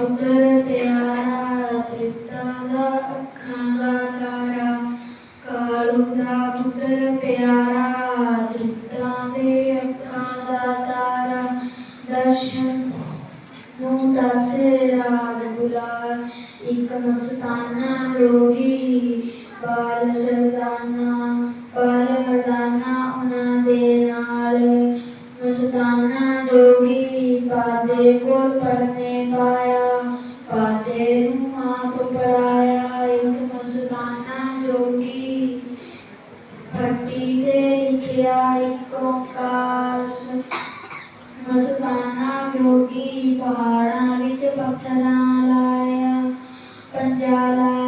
ਅੰਦਰ ਪਿਆਰਾ ਤ੍ਰਿਪਤਾ ਦਾ ਅੱਖਾਂ ਦਾ ਤਾਰਾ, ਕਾਲੂ ਦਾ ਪੁੱਤਰ ਪਿਆਰਾ, ਤ੍ਰਿਪਤਾ ਦੇ ਅੱਖਾਂ ਦਾ ਤਾਰਾ। ਦਰਸ਼ਨ ਨੂੰ ਦਸੇ ਰਾਗ ਬੁਲਾ ਇੱਕ ਮਸਤਾਨਾ ਜੋਗੀ, ਬਾਲ ਸਰਦਾਨਾ ਪਹਾੜਾਂ ਵਿੱਚ ਪੱਥਰਾਂ ਲਾਇਆ ਪੰਜਾ ਲਾਇਆ।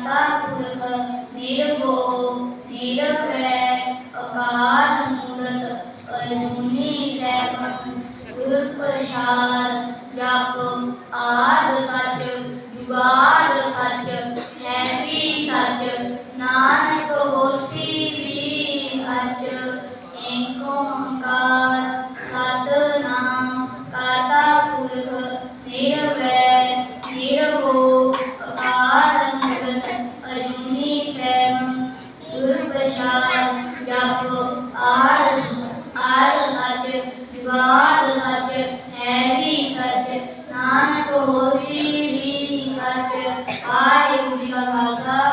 Thamba புருக நிருபோ I am the Master.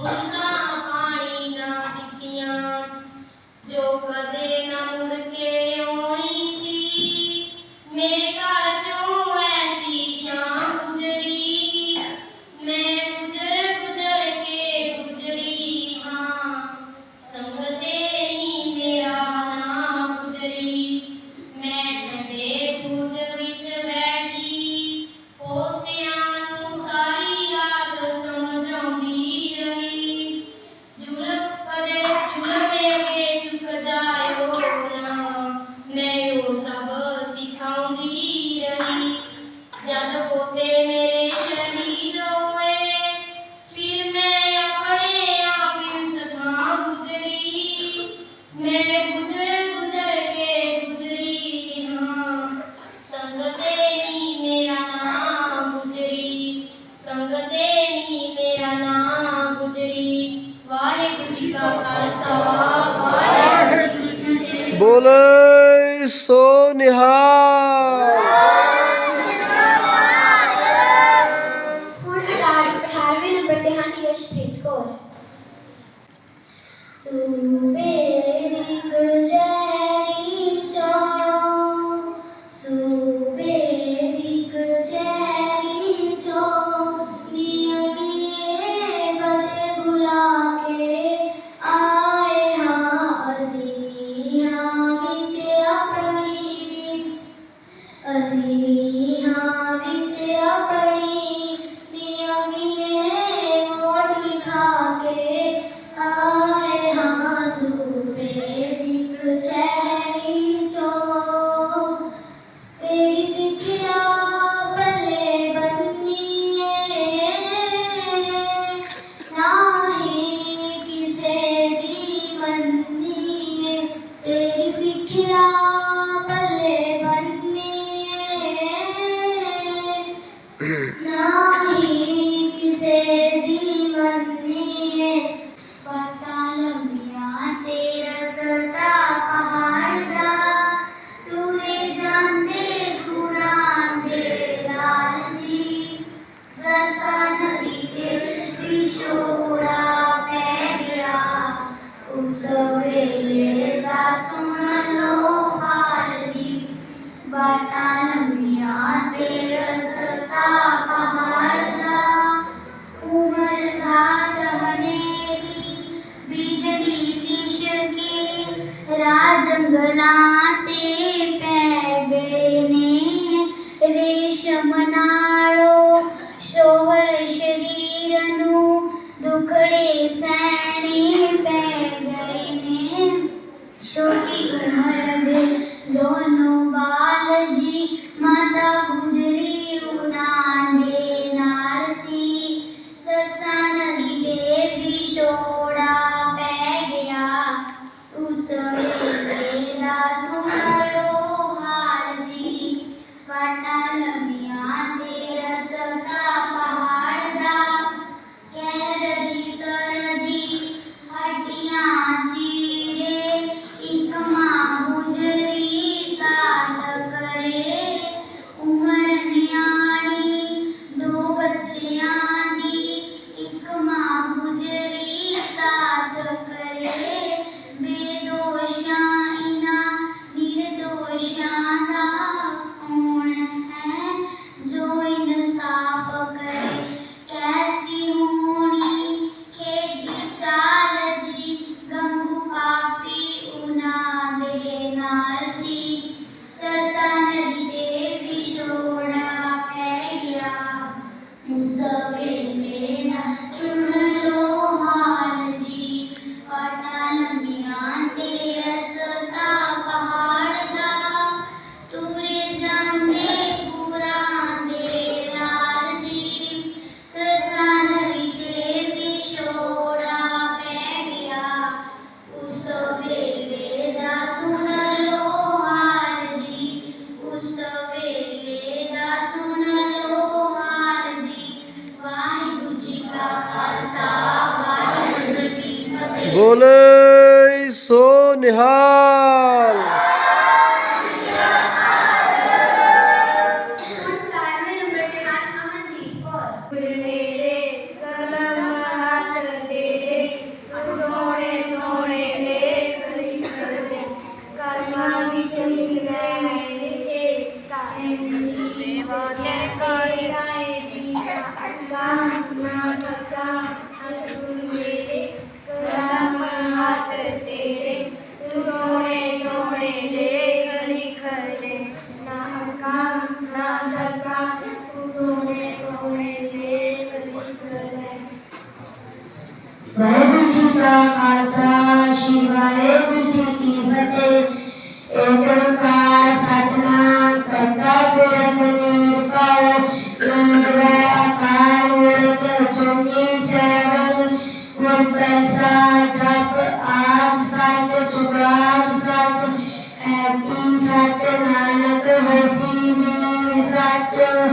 不知道。ਨਿਹਾਲ। શરીરનું દુખડે સણે પે ગઈને છોટી ઉંમર 需要你好。